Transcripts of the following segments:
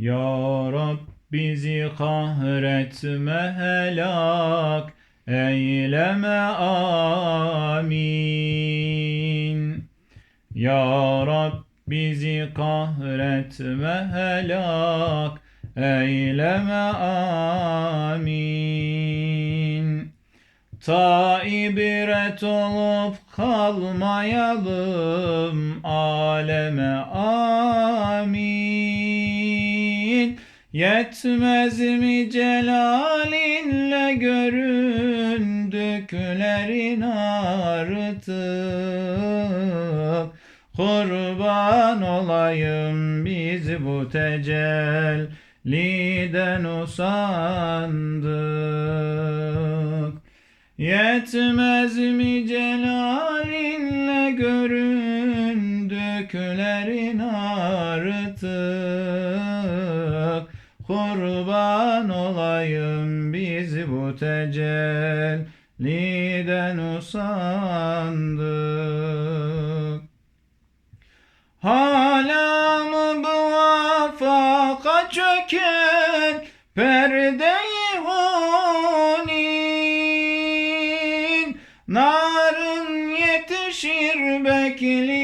Ya Rab bizi kahretme helak eyleme amin. Ya Rab bizi kahretme helak eyleme amin. Ta ibret olup kalmayalım aleme amin. Yetmez mi celalinle göründüklerin artık? Kurban olayım biz bu tecelliden usandık. Yetmez mi celalinle göründüklerin artık Kurban olayım biz bu tecelliden usandık. Hala mı bu afaka çöken perdeyi hunin Narın yetişir bekliyoruz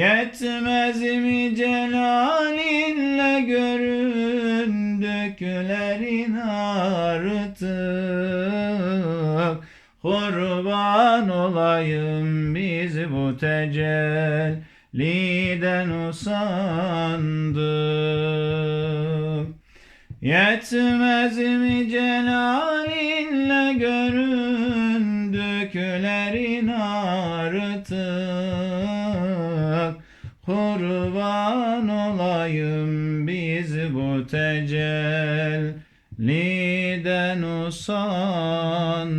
Yetmez mi celalinle göründüklerin artık? Kurban olayım biz bu tecelliden usandık. Yetmez mi celalinle göründüklerin artık Kurban olayım biz bu tecelliden usandık